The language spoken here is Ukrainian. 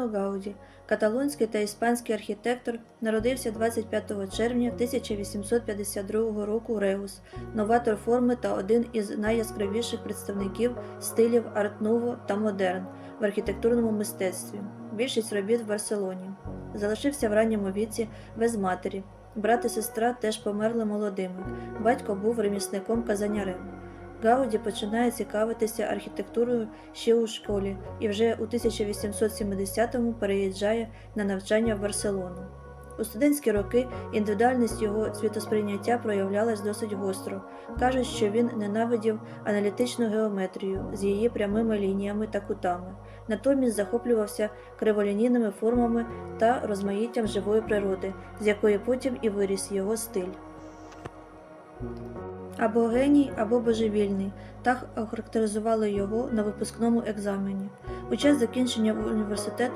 Антоніо Гауді, каталонський та іспанський архітектор, народився 25 червня 1852 року у Реус, новатор форми та один із найяскравіших представників стилів арт-нуво та модерн в архітектурному мистецтві. Більшість робіт в Барселоні. Залишився в ранньому віці без матері. Брат і сестра теж померли молодими. Батько був ремісником казанярем. Гауді починає цікавитися архітектурою ще у школі і вже у 1870-му переїжджає на навчання в Барселону. У студентські роки індивідуальність його світосприйняття проявлялась досить гостро. Кажуть, що він ненавидів аналітичну геометрію з її прямими лініями та кутами, натомість захоплювався криволінійними формами та розмаїттям живої природи, з якої потім і виріс його стиль. Або геній, або божевільний. Так охарактеризували його на випускному екзамені. У час закінчення університету